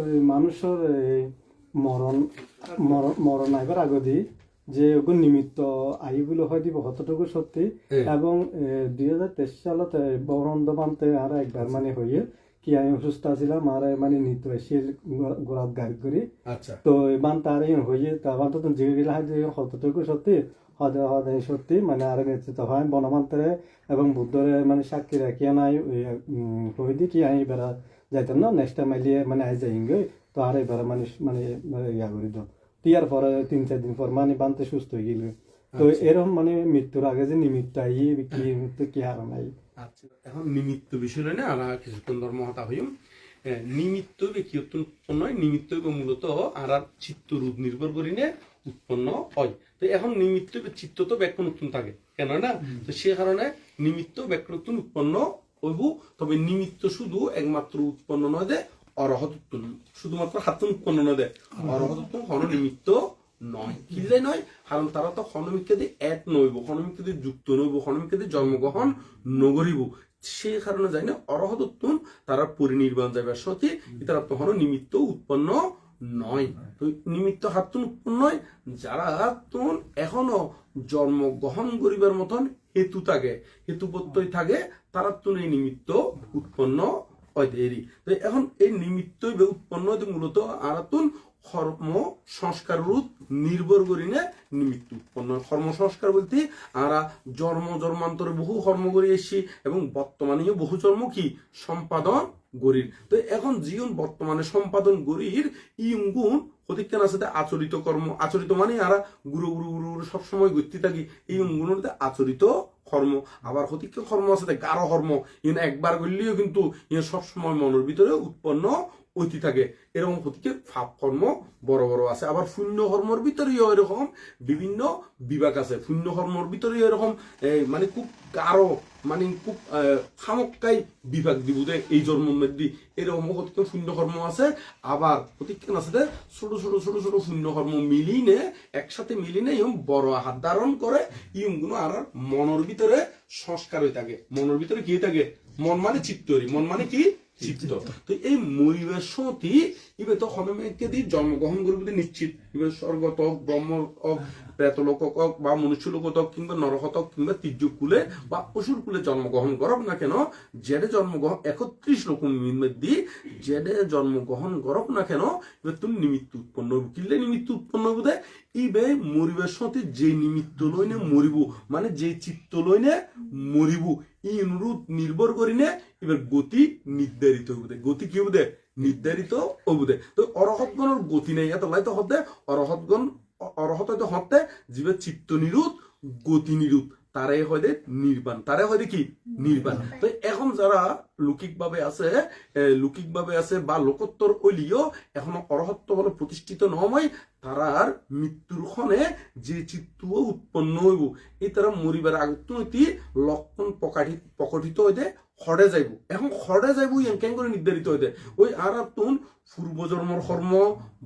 ওই মানুষের মরণ মরণ আইবার আগদি যে ওগো নিমিত্ত আইগুলো হয় দিব কতটুকু সত্যি। এবং দুই হাজার তেইশ সালত বরন্দ বানতে আর একবার মানে হইয়ে কি আমি অসুস্থ আছিলাম আর মানে নিত এসে গাড়ি করি। আচ্ছা। তো বান তার হইয়ে তা বান তো জিগে গেলে হয় যে কতটুকু সত্যি হদে হদে সত্যি মানে আর নিশ্চিত হয়। বনমান্তরে এবং বুদ্ধরে মানে সাক্ষী রাখিয়া নাই দি কি আমি বেড়া যাইতাম না নেক্সট টাইম আইলিয়ে মানে আই যাই গে তো আর এবার মানে মানে মানে ইয়া করে দাও তিয়ার পরে তিন চার দিন পর মানে বানতে সুস্থ হয়ে গেল। তো এরকম মানে মৃত্যুর আগে যে নিমিত্ত আই কি মৃত্যু কি আর নাই আচ্ছা এখন নিমিত্ত বিষয় না আর কিছুক্ষণ ধর্ম হতা হইম নিমিত্ত ব্যক্তিগত উৎপন্ন হয় নিমিত্ত এবং মূলত আর আর চিত্ত রূপ নির্ভর করি নে উৎপন্ন হয়। তো এখন নিমিত্ত চিত্ত তো ব্যাখ্যা নতুন থাকে কেন না? তো সে কারণে নিমিত্ত ব্যাখ্যা নতুন উৎপন্ন হইব তবে নিমিত্ত শুধু একমাত্র উৎপন্ন নয় দে শুধুমাত্র হাতুন উৎপন্ন নয় দে হন নিমিত্ত নয়। নয়? কারণ তারা তো এক নইব যুক্ত নইব জন্মগ্রহণ নগরিব। সে কারণে যাই না তারা পরিনির্বাণ যাবে সতী তারা তখন নিমিত্ত উৎপন্ন নয়। তো নিমিত্ত হাতুন উৎপন্ন নয়, যারা তুন এখনও জন্মগ্রহণ করিবার মতন হেতু থাকে হেতু প্রত্যয় থাকে তারা তো এই নিমিত্ত উৎপন্ন এখন এই নিমিত্তই উৎপন্ন মূলত আরাতুন কর্ম সংস্কার রূপ নির্ভর করি নিমিত্ত উৎপন্ন। কর্ম সংস্কার বলতে আরা জন্ম, জন্মান্তরে বহু কর্ম করে এসছি এবং বর্তমানেও বহু জন্ম কি সম্পাদন গরির তো এখন জীবন বর্তমানে সম্পাদন গরির ইঙ্গুন প্রতিজ্ঞান আছে আচরিত কর্ম, আচরিত মানে আরা গুরু গুরু গুরু সবসময় গতি থাকি, এই অঙ্গুনের আচরিত কর্ম। আবার হতিক্ষ কর্ম আছে গাঢ় কর্ম ইন একবার করলেও কিন্তু ইন সবসময় মনের ভিতরে উৎপন্ন ঐতি থাকে এরকম হতিকে ফাপ কর্ম বড় বড় আছে। আবার শূন্য কর্মর ভিতরেও এরকম বিভিন্ন বিভাগ আছে। শূন্য কর্মর ভিতরেও এরকম মানে খুব গাঢ় মানে খুব খামক্কাই বিভাগ দিব যে এই জন্মের মধ্যে এরকম হতিকে শূন্য কর্ম আছে। আবার হতিকে আছে যে ছোট ছোট ছোট ছোট শূন্য কর্ম মিলিনে, একসাথে মিলিনে ইয়ম বড় আহার ধারণ করে গুলো আর আর মনের ভিতরে সংস্কার হয়ে থাকে। মনের ভিতরে কি থাকে? মন মানে চিত্তরি মন মানে কি? চিত্ত তো এই মরিবের সতি ইবে তো হনমেকে দি জন্মগ্রহণ করবে নিশ্চিত। ইবে স্বর্গত ব্রহ্ম হোক, প্রেতলোক হোক বা মনুষ্য লোক হোক কিংবা কিংবা কুলে বা অসুর কুলে জন্মগ্রহণ করব না কেন জেডে জন্মগ্রহণ একত্রিশ লোক জেডে জন্মগ্রহণ করব না কেন এবার তুমি নিমিত্ত উৎপন্ন হইব। কিনলে নিমিত্ত উৎপন্ন হইব দে? ইবে মরিবের সতি যে নিমিত্ত লইনে মরিব মানে যে চিত্ত লইনে মরিব ই অনুরোধ নির্ভর করি নে এবার গতি নির্ধারিত হইব দে। গতি কি হইব দে? নির্ধারিত হইব দে তো অরহতগণের গতি নেই এত লাই তো হতে অরহতগণ অরহত হইতে হতে জীবের চিত্ত নিরোধ গতি নিরোধ তারাই হয় দে নির্বাণ। তারাই হয় কি? নির্বাণ। তো এখন যারা লৌকিক ভাবে আছে লৌকিক ভাবে আছে বা লোকোত্তর হইলিও এখনও অরহত্ব বলে প্রতিষ্ঠিত নয় তারার মৃত্যুর ক্ষণে যে চিত্ত উৎপন্ন হইব এই তারা মরিবার আগতি লক্ষণ প্রকাশিত প্রকটিত হইতে হরে যাইব। এখন হরে যাইব কেন করে নির্ধারিত হইতে ওই আর তুন পূর্ব জন্মর কর্ম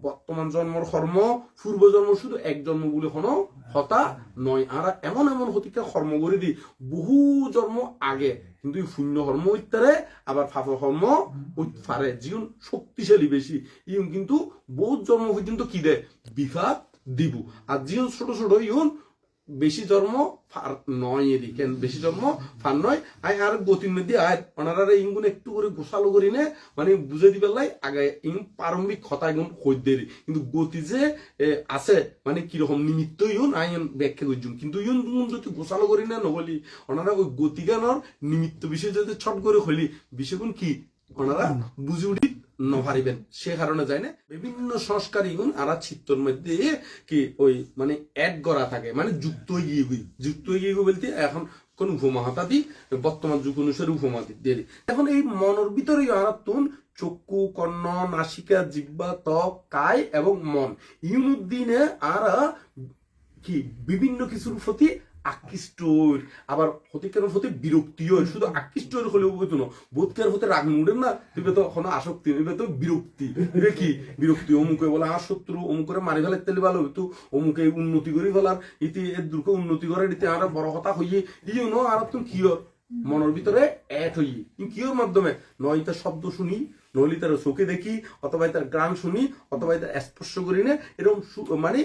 বর্তমান জন্মর কর্ম পূর্ব জন্ম শুধু এক জন্ম বলে কোনো হতা, নয় আর এমন এমন হতিকা কর্ম করে দি, বহু জন্ম আগে, কিন্তু এই শূন্য কর্ম ইত্যারে আবার ফাফ কর্ম পারে জীবন শক্তিশালী বেশি ইউন কিন্তু বহুত জন্ম পর্যন্ত কি দেয় বিফাত দিব। আর জীবন ছোট ছোট ইউন বেশি জন্ম ফার নয় এদি কেন বেশি জন্ম ফার নয়। আই আর গতির মধ্যে আয়। ওনারা ইঙ্গুন একটু করে গোসালো করি নে মানে বুঝে দিবে লাই, আগে ইন প্রারম্ভিক কথা ইগুন কই দেরি কিন্তু গতি যে আছে মানে কীরকম নিমিত্ত ইউন আই ব্যাখ্যা করছুন কিন্তু ইউন গুণ যদি গোসালো করি না, নহলি ওনারা ওই গতিগানর নিমিত্ত বিষয় যদি ছট করে হলি বিষয়গুণ কি? ওনারা বুঝে উঠি নভারিবেন সে কারণে যায় না। বিভিন্ন সংস্কার ইগুন আর চিত্তর মধ্যে কি ওই মানে এক গড়া থাকে। মানে যুক্ত গিয়ে যুক্ত গিয়ে বলতে এখন কোন উপমাহাতা দি, বর্তমান যুগ অনুসারে উপমা দিয়ে এখন এই মনের ভিতরে আরাতুন চক্ষু, কর্ণ, নাসিকা জিব্বা ত্বক কায় এবং মন। ইউনুদ্দিনে আর কি বিভিন্ন কিছুর প্রতি আকৃষ্ট। আবার হতিকার প্রতি বিরক্তি হয়। শুধু আকৃষ্ট হলে হলেও হইতো না বোধকার হতে রাগ মুড়েন না তুই তো কোনো আসক্তি এবার তো বিরক্তি এবার কি? বিরক্তি অমুকে বলে আর শত্রু অমুকরে মারি ফেলে, তেলে ভালো হইতো অমুকে উন্নতি করি ফেলার ইতি এর দুর্গ উন্নতি করে ইতি আর বড় কথা হইয়ে ইয়ে ন আর তুমি কি মনের ভিতরে অ্যাড হই কিওর মাধ্যমে? নয় তার শব্দ শুনি নইলে তার চোখে দেখি, অথবা তার গান শুনি, অথবা তার স্পর্শ করি না এরকম মানে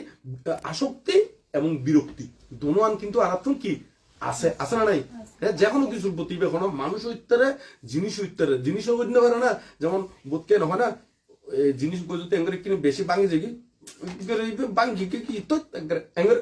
আসক্তি এবং বিরক্তি। দোনোয়ান কিন্তু আরাত্ম কি? আছে আছে না নাই? হ্যাঁ যে কোনো কিছুর প্রতি কোনো মানুষ হইতে জিনিস হইতে জিনিসও হইতে পারে না, যেমন বোধকে নহয় না জিনিস যদি এঙ্গরে কিনে বেশি বাঙি যাই বাঙ্গি কি তো এঙ্গরে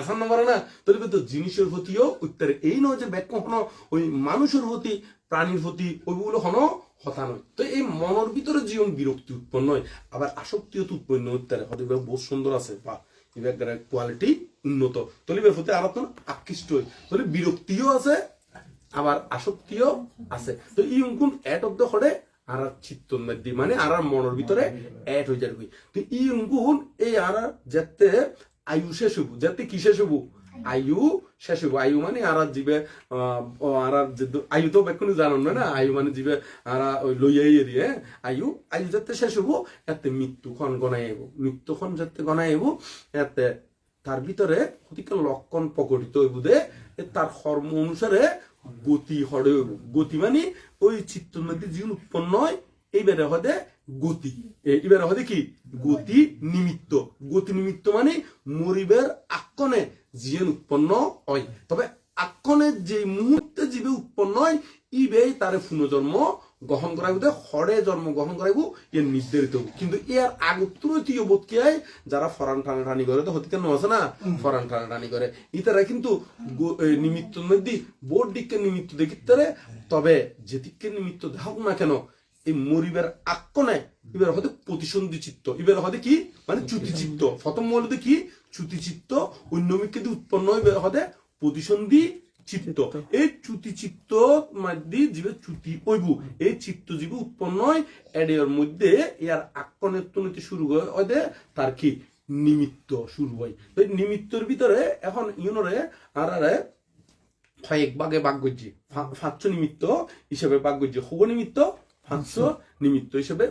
আসান না পারে না। তবে তো জিনিসের প্রতিও উত্তরে। এই নয় যে ব্যাক কখনো ওই মানুষের প্রতি, প্রাণীর প্রতি ওইগুলো হনো হতা নয়। তো এই মনের ভিতরে জীবন বিরক্তি উৎপন্ন হয়, আবার আসক্তিও তো উৎপন্ন উত্তরে। এবার বহুত সুন্দর আছে, বা এবার কোয়ালিটি উন্নত। আরও আকৃষ্ট বিরক্তিও আছে, আবার আসক্তিও আছে। তো ই অঙ্কুন এট অব্দ হরে আর চিত্তর মধ্যে মানে আর মনের ভিতরে এট হয়ে যাবে তো ই অঙ্কুন, এই আর যাতে আয়ু শেষ হব যাতে কি শেষ হব আয়ু, শেষ হব আয়ু মানে আর জীবে আর আয়ু তো বেক্ষণ জানান না আয়ু মানে জীবে আর লইয়াই দিয়ে আয়ু আয়ু যাতে শেষ হব এতে মৃত্যুক্ষণ গনাই আইব। মৃত্যুক্ষণ যাতে গনাই আইব, এতে তার ভিতরে অধিক লক্ষণ প্রকটিত হইব দে তার কর্ম অনুসারে গতি হরে হইব। গতি মানে ওই চিত্তর মধ্যে জীবন উৎপন্ন হয়, এইবারে হদে গতি। এ- এবারে হদে কি? গতি নিমিত্ত। গতি নিমিত্ত মানে মরিবের আক্কনে জীবন উৎপন্ন হয়। তবে আক্কনের যে মুহূর্তে জীবে উৎপন্ন হয় ইবেই তারে পুনর্জন্ম গ্রহণ করাইব হরে জন্ম গ্রহণ করাইব এর নির্ধারিত। হইব। কিন্তু এর আগত্রতীয় বোধ কি হয়? যারা ফরান টানা টানি করে তো হতে কেন আছে না? ফরান টানা টানি করে। ইতারা কিন্তু নিমিত্ত মধ্যে বোর্ড দিককে নিমিত্ত দেখিতে তবে যেদিককে নিমিত্ত দেখাক না কেন এই মরিবের আক্কনে এবার হতে প্রতিসন্ধি চিত্ত এবার হতে কি? মানে চ্যুতি চিত্ত প্রথম মূলত কি? চ্যুতি চিত্ত দিয়ে উৎপন্ন হইবে হতে প্রতিসন্ধি চিত্ত। এই চ্যুতি চিত্ত মধ্যে জীবে চ্যুতি ওইব এই চিত্ত জীবে উৎপন্ন হয় এর মধ্যে ইয়ার আক্কনের তনিতে শুরু হয় তার কি? নিমিত্ত শুরু হয়। তো নিমিত্তর ভিতরে এখন ইউনরে আর আরে কয়েক ভাগে ভাগ করছি। ফাঁচ নিমিত্ত হিসেবে ভাগ করছি। শুভ নিমিত্ত ফাঁচ নিমিত্ত হিসেবে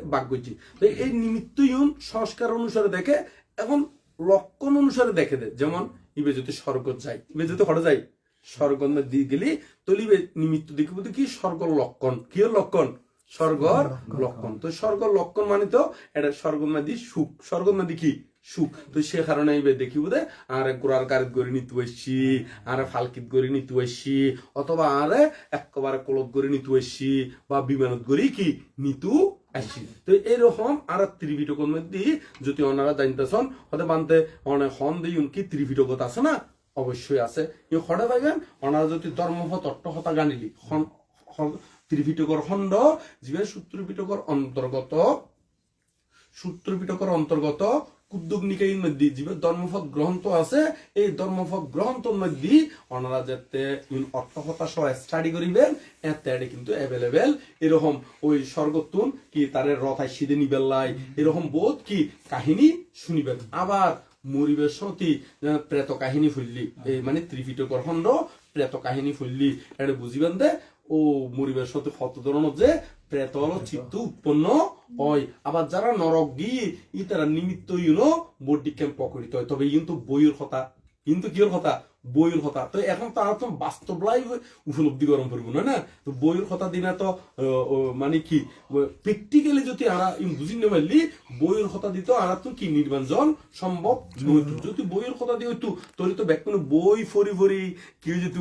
তো এই নিমিত্ত ইউন সংস্কার অনুসারে দেখে এখন লক্ষণ অনুসারে দেখে দেয় যেমন, ইবে যদি স্বর্গ যাই ইবে যদি হঠাৎ যাই স্বর্গ দিয়ে গেলি তলিবে নিমিত্ত দিকে বলতে কি? স্বর্গ লক্ষণ। কি লক্ষণ? স্বর্গর লক্ষণ। তো স্বর্গ লক্ষণ মানে তো, এটা স্বর্গ নদী সুখ। স্বর্গ নদী কি? সুখ। তো সে কারণে এইবে দেখি বোধে আর গোড়ার গাড়িত গড়ি নিতে আসছি আর ফালকিত গড়ি নিতে আসছি অথবা আর একেবারে কলত গড়ি নিতে আসছি বা বিমানত গড়ি কি নিতু আসছি। তো এরকম আর ত্রিপিটকর মধ্যে যদি ওনারা জানতেছন হতে বানতে অনেক হন দিই কি ত্রিপিটকত আছে না? অবশ্যই আছে। ইউ হঠাৎ পাইবেন ওনারা যদি ধর্মপথ অট্টহতা গানিলি ত্রিপিটকর খণ্ড জীবের সূত্র পিটকর অন্তর্গত সূত্র পিটকর অন্তর্গত কুদ্দুক নিকাইর মধ্যে যে ধর্মপদ গ্রন্থ আছে, এই ধর্মপদ গ্রন্থর মধ্যে ওনারা যাতে অর্থকথা সহ স্টাডি করিবেন এতে কিন্তু অ্যাভেলেবেল এরকম ওই স্বর্গতুন কি তারে রথায় সিদে নিবেল্লাই এরকম বোধ কি কাহিনী শুনিবেন আবার মরিবের সতী প্রেত কাহিনী ফুললি, এই মানে ত্রিপিটকর খণ্ড প্রেত কাহিনী ফুললি এটা বুঝিবেন দে, ও মরিবের সাথে কত ধরনের যে চিত্ত উৎপন্ন হয়। আবার যারা নরক গিয়ে ই তারা নিমিত্ত ইউনো বডি ক্যাম্প প্রকৃত হয়। তবে কিন্তু বইয়ের কথা, কিন্তু কিয়র কথা? বইয়ের কথা। তো এখন তারা তো বাস্তব লাই উপলব্ধি গরম করব না না? তো বইয়ের কথা দিনা তো মানে কি প্র্যাকটিক্যালি যদি আরা বুঝি নেমারলি বইয়ের কথা দিত আরা তো কি নির্বাচন সম্ভব? নইতো যদি বইয়ের কথা দিয়ে হইতো তোর তো ব্যাকুনে বই ফরি ফরি কি হয়ে যেত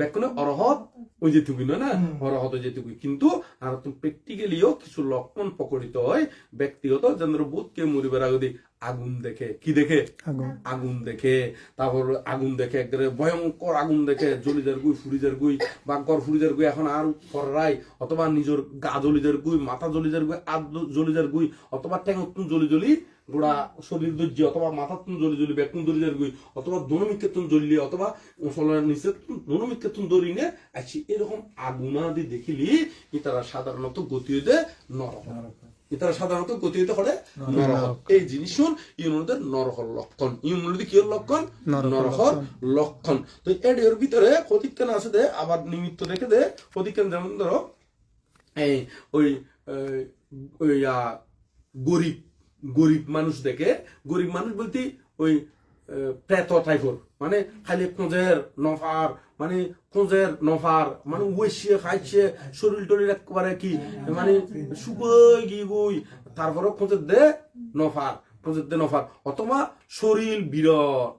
ব্যাকুনে অরহত ওই যে তুমি না অরহত যে তুমি কিন্তু আর তো প্র্যাকটিক্যালিও কিছু লক্ষণ প্রকটিত হয় ব্যক্তিগত যেন বোধকে মরিবার আগে আগুন দেখে কি দেখে? আগুন। দেখে তারপর আগুন দেখে একবারে ভয়ঙ্কর আগুন দেখে জলিজার গুই ফুরিজার গুই বা গড় ফুরিজার গুই এখন আর ফররাই অথবা নিজের গা জলিজার গুই মাথা জলিজার গুই আদ জলিজার গুই অথবা ঠ্যাং জলি জলি গোড়া শরীর দর্জি অথবা মাথা তুন জলি জলি বেকুন জলিজার গুই অথবা দনমিকে তুন জ্বললি অথবা ওসলের নিচে দনমিকে তুন দরি নে আছি এরকম আগুনাদি দেখিলি তারা সাধারণত গতি দে নরক। ইতারা সাধারণত গতিহিত করে এই জিনিস ইউনুদের নরহর লক্ষণ। ইউনুদি কি লক্ষণ? নরহর লক্ষণ। তো এর ভিতরে ক্ষতিজ্ঞান আছে দে আবার নিমিত্ত দেখে দে। ক্ষতিজ্ঞান যেমন ধরো এই ওই ওই গরিব গরিব মানুষ দেখে। গরিব মানুষ বলতে ওই প্রেত টাইপর মানে খালি কোঁজের নফার মানে কোঁজের নফার মানে ওয়েসে খাইছে শরীর টরির একেবারে কি মানে শুকোই গি গুই। তারপরে কোঁজের দে নফার কোঁজের দে নফার। অথবা শরীর বিরট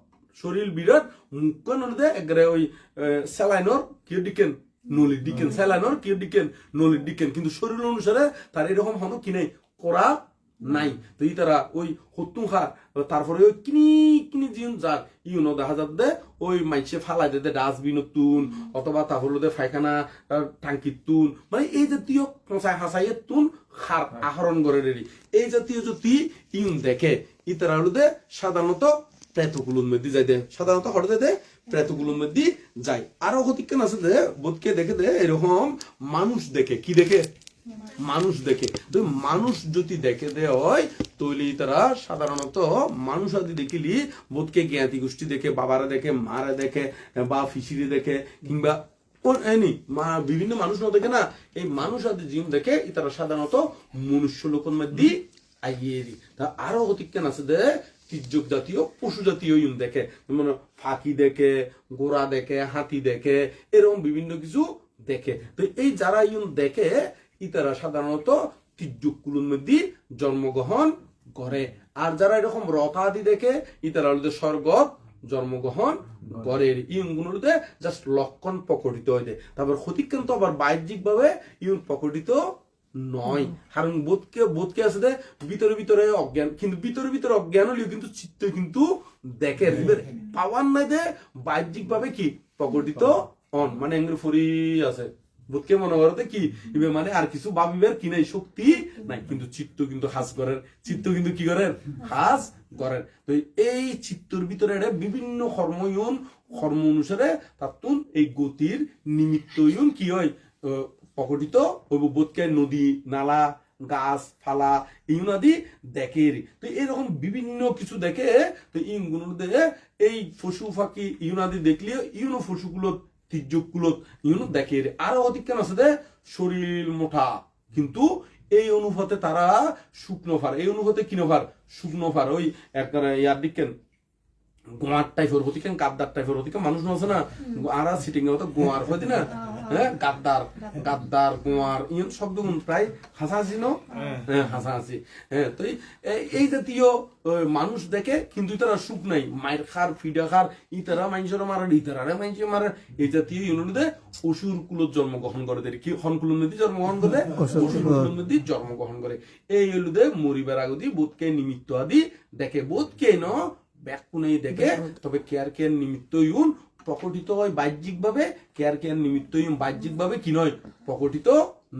শরীর বিরাট মুখ নদে একবারে ওই স্যালাইনর কি ডিকেন নলির ডিকেন স্যালাইনর কি ডিকেন নলির ডিকেন। কিন্তু শরীর অনুসারে তার এরকম হনো কি নাই করা নাই। তো ই তারা ওই হত্যু খার তারপরে ওই কিনি কিনি জিন যার ইউনো দেখা যাবে ওই মাইসে ফালাই দে ডাস্টবিন তুন অথবা তাহলে দে ফাইখানা টাঙ্কি তুন মানে এই জাতীয় পচাই হাসাইয়ে তুন খার আহরণ করে রেডি। এই জাতীয় যদি ইউন দেখে ই তারা হলো দে সাধারণত প্রেতগুলোর মধ্যে যাই দে সাধারণত হঠাৎ দে প্রেতগুলোর মধ্যে যায় আরও হতিকেন আছে দে বোধকে দেখে দে এরকম মানুষ দেখে। কি দেখে? মানুষ দেখে। তো মানুষ যদি দেখে দে হয় তৈলি তারা সাধারণত মানুষ আদি দেখিলি বোধকে জ্ঞাতি গোষ্ঠী দেখে, বাবারা দেখে, মারা দেখে, বা ফিসিরি দেখে, কিংবা বিভিন্ন মানুষ না দেখে না, এই মানুষ আদি জিন দেখে তারা সাধারণত মনুষ্য লোকের মধ্যে আগিয়ে দি তা আরও অতিজ্ঞান আছে দে, তির্যক জাতীয়, পশু জাতীয় ইউন দেখে মানে ফাঁকি দেখে, গোড়া দেখে, হাতি দেখে, এরকম বিভিন্ন কিছু দেখে। তো এই যারা ইউন দেখে ইতারা সাধারণত তির্যকুলোর মধ্যে জন্মগ্রহণ করে। আর যারা এরকম রথাদি দেখে ইতারা হলো স্বর্গ জন্মগ্রহণ করে ইউনগুলোতে জাস্ট লক্ষণ প্রকটিত যায় তারপর ক্ষতিকান্ত আবার বাহ্যিক ভাবে ইউন প্রকটিত নয়। কারণ বোধকে বোধকে আছে যে ভিতরে ভিতরে অজ্ঞান কিন্তু ভিতরে ভিতরে অজ্ঞান হলেও কিন্তু চিত্ত কিন্তু দেখে। পাওয়ার নাই দে বাহ্যিক ভাবে কি? প্রকটিত অন। মানে এঙ্গুলো ফরি আছে। বোধকে মনে করতে কি? মানে আর কিছু ভাবিবার কি নাই, শক্তি নাই। কিন্তু চিত্ত কিন্তু হাস করেন চিত্ত কিন্তু কি করেন হাস করেন তো এই চিত্তর ভিতরে বিভিন্ন কর্ময়ন কর্ম অনুসারে তাতুন এই গতির নিমিত্ত ইউন কি হয়? প্রকটিত হইব বোধকে নদী, নালা, গাছ, ফালা ইউনাদি দেখে তো এরকম বিভিন্ন কিছু দেখে, তো ইউনগুলো এই পশু ফাঁকি ইউনাদি দেখলে ইউনো পশুগুলো ইউনো দেখে আরও অধিকার আছে যে শরীর মোটা। কিন্তু এই অনুপাতে তারা শুকনো ফার। এই অনুপাতে কিনো ফার? শুকনো ফার। ওই ইয়ার দিকেন গোয়ার টাইপের হতিকেন গাদ্দার টাইপের হতিকেন মানুষ আছে না? আর সিটিং এ গোয়ার হতি না? হ্যাঁ? গাদ্দার গাদ্দার। গোয়ার ইন শব্দ প্রায় হাসাহাসি নো? হ্যাঁ। হাসাহাসি। হ্যাঁ তো এই- জাতীয় মানুষ দেখে কিন্তু তারা সুখ নাই। মায়ের খার ফিডা খার ইতারা মানুষের মারার ইতারা মানুষ মারার। এই জাতীয় ইউনিটে অসুর কুলত জন্মগ্রহণ করে দেয় কি হন কুলত নদী জন্মগ্রহণ করে? অসুর নদী জন্মগ্রহণ করে। এই হলুদে মরিবার আগদি বোধকে নিমিত্ত আদি দেখে বোধকে ন? ব্যাকুনে দেখে। তবে কেয়ার কেয়ার নিমিত্ত ইউন প্রকটিত হয় বাহ্যিক ভাবে কেয়ার কেয়ার নিমিত্ত ইউন বাহ্যিক ভাবে কি নয়? প্রকটিত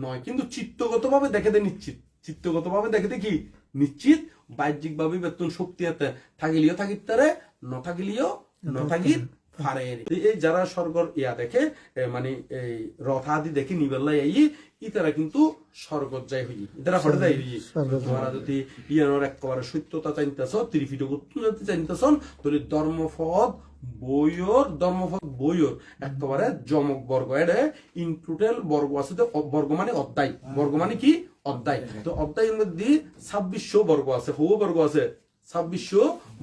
নয়। কিন্তু চিত্তগত ভাবে দেখে দে নিশ্চিত। চিত্তগত ভাবে দেখে দে কি? নিশ্চিত। বাহ্যিক ভাবে বেতন শক্তি আছে থাকিলিও থাকিত তারে ন থাকিলিও ন থাকিত পারে এই যারা স্বর্গর ইয়া দেখে মানে এই রথাদি দেখে নিবেল্লাই এই ইতারা কিন্তু স্বর্গত যায় হই। ইতারা হঠাৎ যাই হই। তোমরা যদি ইয়ানোর একেবারে সত্যতা চাইতেছ ত্রিফিট যদি চাইতেছ তাহলে ধর্মপদ বইয়র ধর্মপদ বইয়র একেবারে জমক বর্গ এটা ইন টোটাল বর্গ আছে বর্গ মানে অধ্যায়। বর্গ মানে কি? অধ্যায়। তো অধ্যায়ের মধ্যে বর্গ আছে, হো বর্গ আছে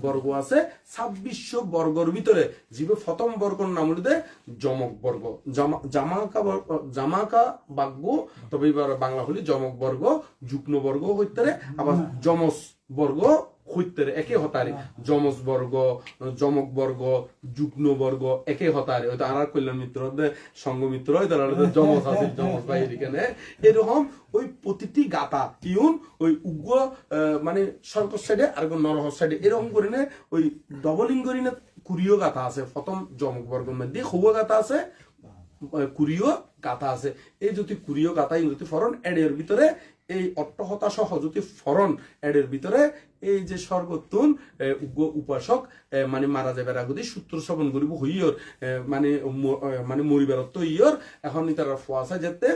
বর্গ আছে বর্গর ভিতরে যিবে প্রথম বর্গর নাম হলিতে জমক বর্গ। জামা- জামাকা জামাকা বাগ্য তবে এবার বাংলা হলি জমক বর্গ যুগ্ন বর্গ হইতে আবার যমস বর্গ হইতে একে হতারে। যমস বর্গ জমক বর্গ যুগ্ন বর্গ একে হতারে। হয়তো আর কল্যাণ মিত্র সঙ্গ মিত্র তারা যমস আছে যমস ভাই এখানে এরকম ওই প্রতিটি গাতা ইউন ওই উগ্র মানে সর্কস সাইডে আর নরহ সাইডে এরকম করে নে ওই ডবলিং করি না কুড়িও গাথা আছে। প্রথম জমক বর্গের মধ্যে হৌয়া গাথা আছে কুড়িও গাথা আছে। এই যদি কুড়িও গাথা যদি ফরন এডের ভিতরে এই অট্টহতা সহ যদি ফরন এডের ভিতরে, এই যে স্বর্গতুন উপাসক মানে মারা যাবে আগদি সূত্র শ্রবণ করিব হইয়র মানে মানে মরিবার তো ইয়র এখন তারা ফোয়াশা যেতে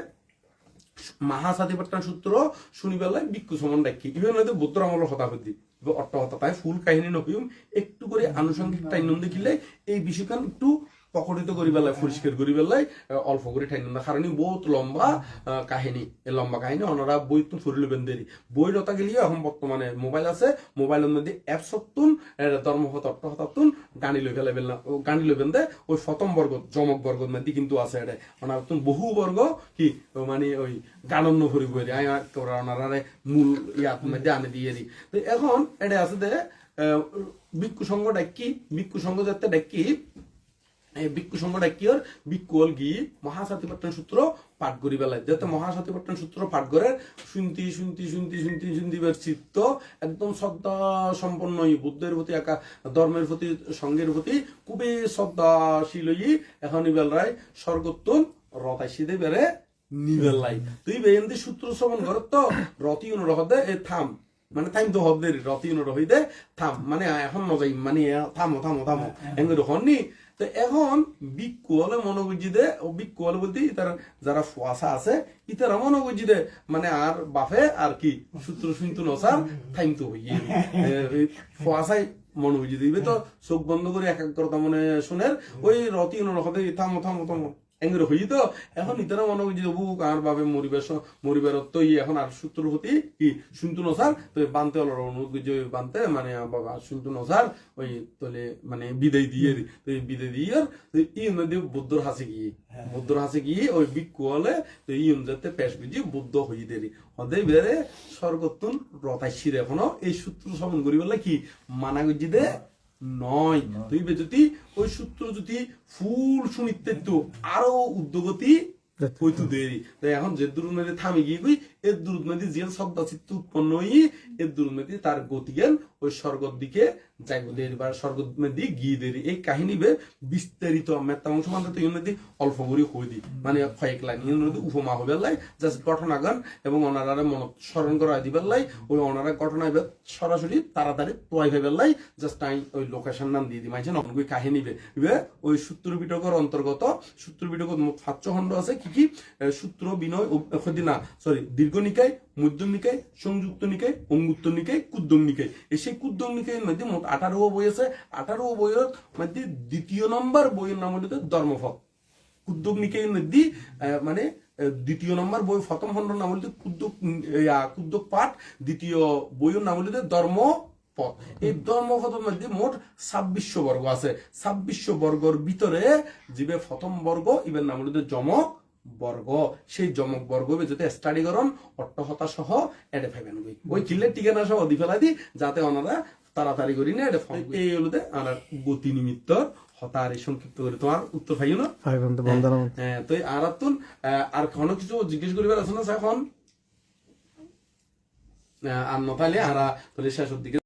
মহাসাধিপত্যান সূত্র শুনিবেলায় বিক্ষু সমন ডাকি। ইভেন হয়তো বৌদ্ধ আমলের হতাপতি অট্ট হতা তাই ফুল কাহিনী নহিম একটু করে আনুষঙ্গিক টাইনন দেখিলে এই বিষয়খান একটু প্রকটিত করি বেলায়, পরিষ্কার করি বেলায় অল্প করে ঠাই না কারণ বহুত লম্বা কাহিনী। এই লম্বা কাহিনী ওনারা বই তো ফুরিল বেন্দেরি। বই রতা গেলিও এখন বর্তমানে মোবাইল আছে। মোবাইলের মধ্যে অ্যাপ সত্তুন ধর্মহত অর্থহতাতুন গানি লই ফেলে বেলনা গানি লই বেন্দে, ওই ফতম বর্গ জমক বর্গ মধ্যে কিন্তু আছে এটা ওনার তুন বহু বর্গ, কি মানে ওই গানন্য ভরি বই ওনারা মূল ইয়াত মধ্যে আনে দিয়ে দি। তো এখন এটা আছে দে ভিক্ষু সংঘ ডাকি ভিক্ষু সংঘ যাতে ডাকি এই ভিক্ষু সংঘ ডাকিওর ভিক্ষুল গি মহাসাতিপট্টন সূত্র পাঠ করি বেলায় যাতে মহাসাতিপট্টন সূত্র পাঠ করে, শুনতি শুনতি শুনতি শুনতি শুনতি চিত্ত একদম শ্রদ্ধা সম্পন্ন বুদ্ধের প্রতি একা, ধর্মের প্রতি, সঙ্গের প্রতি খুবই শ্রদ্ধাশীল হই। এখন বেলরায় স্বর্গোত্তম রতাইশিদে বেড়ে নিবেলাই তুই বেয়েন্দি সূত্র শ্রবণ করত রতি অনুরহদে এ থাম। মানে থাইম তো হব দেরি রতি অনুরহিদে থাম। মানে এখন মজাই মানে থামো থামো থামো। এঙ্গুলো হননি। তো এখন বিকুয়ালে মনে বুঝি দে ও বিকুয়ালে বলতে ইতার যারা ফুয়াশা আছে ইতারা মনে বুঝি দে। মানে আর বাফে আর কি? সূত্র শুনতো নসার থাইম তো হইয়ে ফুয়াশাই মনে বুঝি দিবে তো চোখ বন্ধ করে এক এক কথা মনে শুনের ওই রতি অনুরহদে থামো থামো থামো। এঙ্গুলো হই তো এখন ইতারা মনে মরিবেশ মরিবার তো ই এখন আর সূত্র হতি কি? শুনতো না স্যার তো বানতে অনুরোধ যে বানতে মানে বাবা শুনতো না স্যার ওই তোলে মানে বিদায় দিয়ে তো বিদায় দিয়ে তো ই নদী বুদ্ধর হাসে গিয়ে বুদ্ধর হাসে গিয়ে ওই বিক্ষু হলে তো ই যাতে পেশ বুঝি বুদ্ধ হই দেরি হদে বেড়ে স্বর্গতুন রতাই শিরে এখনও এই সূত্র শ্রবণ করি বলে কি? মানা গুজি দে নয়। তুই যদি ওই সূত্র যদি ফুল শুনিতে আরও উদ্যোগতি হইতো দেরি। তাই এখন যে দূর নদী থামি গিয়ে এর দূর নদী যে শব্দ উৎপন্ন হই এর দূর নদী তার গতি জ্ঞান ওই স্বর্গর দিকে যাইব। বা স্বর্গ নদী গিয়ে দেরি এই কাহিনী বে বিস্তারিত মেত্তা অংশ মানে তো নদী অল্প করে হই দি। মানে কয়েক লাইন। ইউ নদী উপমা হইবে লাই, জাস্ট ঘটনা গান এবং ওনারা মন স্মরণ করা দিবে লাই, ওই ওনারা ঘটনা সরাসরি তাড়াতাড়ি তোয়াই ভেবে লাই, জাস্ট আই ওই লোকেশন নাম দিয়ে দিই। মাইছে নতুন কাহিনী বে। ইবে ওই সূত্র বিটকর অন্তর্গত সূত্র বিটক পাঁচ খণ্ড আছে কি কি? সূত্র বিনয় না সরি দীর্ঘ নিকায়, মধ্যম নিকায়, সংযুক্ত নিকায় অঙ্গুত্ত নিকায়, কুদ্দম নিকায়। এই সেই কুদ্দম নিকায়ের মধ্যে মোট আঠারো বই আছে। আঠারো বইয়ের মধ্যে দ্বিতীয় নম্বর বইয়ের নাম হলো ধর্মফল। কুদ্দক নিকায়ের মধ্যে মানে দ্বিতীয় নম্বর বই প্রথম খণ্ডর নাম হলো কুদ্দক কুদ্দক পাঠ। দ্বিতীয় বইয়ের নাম হলো ধর্ম পথ এই ধর্মপথের মধ্যে মোট ছাব্বিশশো বর্গ আছে। ছাব্বিশশো বর্গর ভিতরে, যিবে প্রথম বর্গ, ইবের নাম হলো জমক বর্গ। সেই জমক বর্গ যদি স্টাডি করন অট্টহতা সহ এডে ফেবেন গই ওই কিল্লের ঠিকানা সহ দি ফেলা দি যাতে ওনারা তাড়াতাড়ি করি না ফেবেন। এই হলো দে আমার গতি নিমিত্ত হতার সংক্ষিপ্ত করে। তোমার উত্তর পাইও না? বন্দার হ্যাঁ। তো আর তুন আর কোনো কিছু জিজ্ঞেস করিবার আছে না এখন? আর নতালে আর তাহলে শেষের দিকে